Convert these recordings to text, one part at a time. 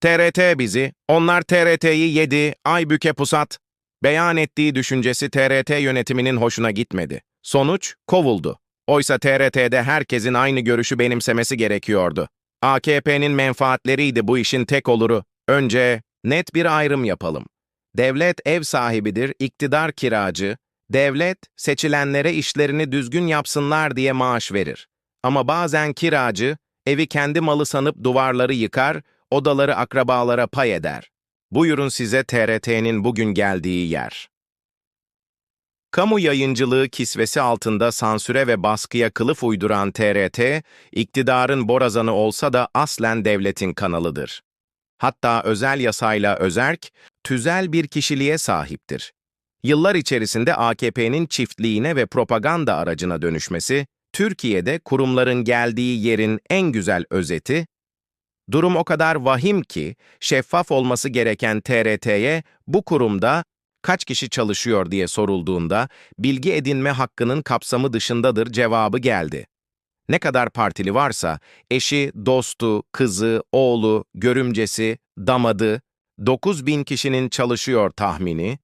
TRT bizi, onlar TRT'yi yedi, Aybüke Pusat. Beyan ettiği düşüncesi TRT yönetiminin hoşuna gitmedi. Sonuç, kovuldu. Oysa TRT'de herkesin aynı görüşü benimsemesi gerekiyordu. AKP'nin menfaatleriydi bu işin tek oluru. Önce net bir ayrım yapalım. Devlet ev sahibidir, iktidar kiracı. Devlet seçilenlere işlerini düzgün yapsınlar diye maaş verir. Ama bazen kiracı evi kendi malı sanıp duvarları yıkar, odaları akrabalara pay eder. Buyurun size TRT'nin bugün geldiği yer. Kamu yayıncılığı kisvesi altında sansüre ve baskıya kılıf uyduran TRT, iktidarın borazanı olsa da aslen devletin kanalıdır. Hatta özel yasayla özerk, tüzel bir kişiliğe sahiptir. Yıllar içerisinde AKP'nin çiftliğine ve propaganda aracına dönüşmesi, Türkiye'de kurumların geldiği yerin en güzel özeti, durum o kadar vahim ki şeffaf olması gereken TRT'ye bu kurumda kaç kişi çalışıyor diye sorulduğunda bilgi edinme hakkının kapsamı dışındadır cevabı geldi. Ne kadar partili varsa eşi, dostu, kızı, oğlu, görümcesi, damadı, 9 bin kişinin çalışıyor tahmini,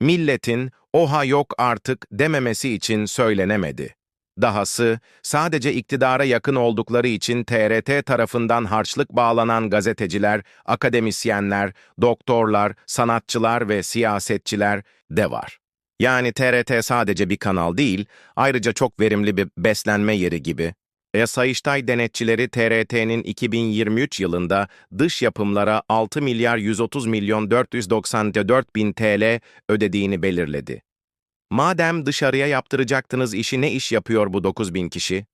milletin oha yok artık dememesi için söylenemedi. Dahası, sadece iktidara yakın oldukları için TRT tarafından harçlık bağlanan gazeteciler, akademisyenler, doktorlar, sanatçılar ve siyasetçiler de var. Yani TRT sadece bir kanal değil, ayrıca çok verimli bir beslenme yeri gibi. E denetçileri TRT'nin 2023 yılında dış yapımlara 6 milyar 130 milyon 494 bin TL ödediğini belirledi. Madem dışarıya yaptıracaktınız işi ne iş yapıyor bu 9 bin kişi?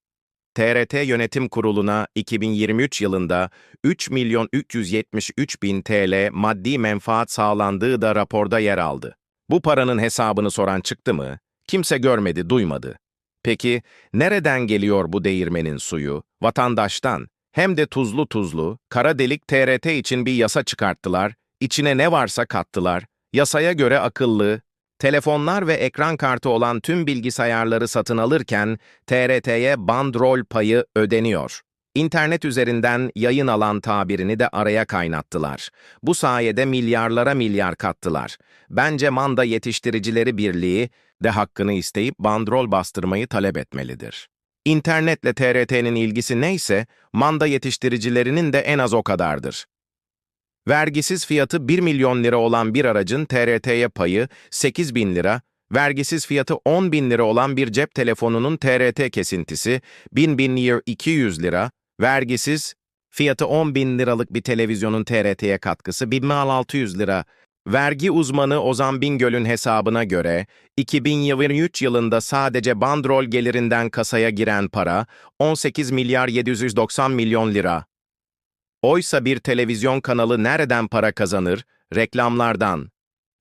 TRT Yönetim Kurulu'na 2023 yılında 3 milyon 373 bin TL maddi menfaat sağlandığı da raporda yer aldı. Bu paranın hesabını soran çıktı mı? Kimse görmedi, duymadı. Peki nereden geliyor bu değirmenin suyu? Vatandaştan. Hem de tuzlu tuzlu, kara delik TRT için bir yasa çıkarttılar, içine ne varsa kattılar. Yasaya göre akıllı, telefonlar ve ekran kartı olan tüm bilgisayarları satın alırken TRT'ye bandrol payı ödeniyor. İnternet üzerinden yayın alan tabirini de araya kaynattılar. Bu sayede milyarlara milyar kattılar. Bence Manda Yetiştiricileri Birliği de hakkını isteyip bandrol bastırmayı talep etmelidir. İnternetle TRT'nin ilgisi neyse, manda yetiştiricilerinin de en az o kadardır. Vergisiz fiyatı 1 milyon lira olan bir aracın TRT'ye payı 8 bin lira, vergisiz fiyatı 10 bin lira olan bir cep telefonunun TRT kesintisi 1000 bin lira 200 lira, vergisiz fiyatı 10 bin liralık bir televizyonun TRT'ye katkısı 1600 lira, Vergi uzmanı Ozan Bingöl'ün hesabına göre 2023 yılında sadece bandrol gelirinden kasaya giren para 18 milyar 790 milyon lira. Oysa bir televizyon kanalı nereden para kazanır? Reklamlardan.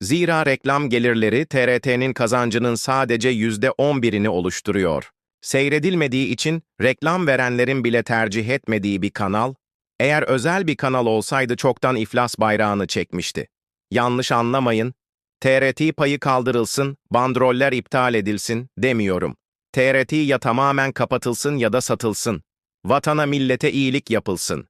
Zira reklam gelirleri TRT'nin kazancının sadece %11'ini oluşturuyor. Seyredilmediği için reklam verenlerin bile tercih etmediği bir kanal, eğer özel bir kanal olsaydı çoktan iflas bayrağını çekmişti. Yanlış anlamayın. TRT payı kaldırılsın, bandroller iptal edilsin demiyorum. TRT ya tamamen kapatılsın ya da satılsın. Vatana millete iyilik yapılsın.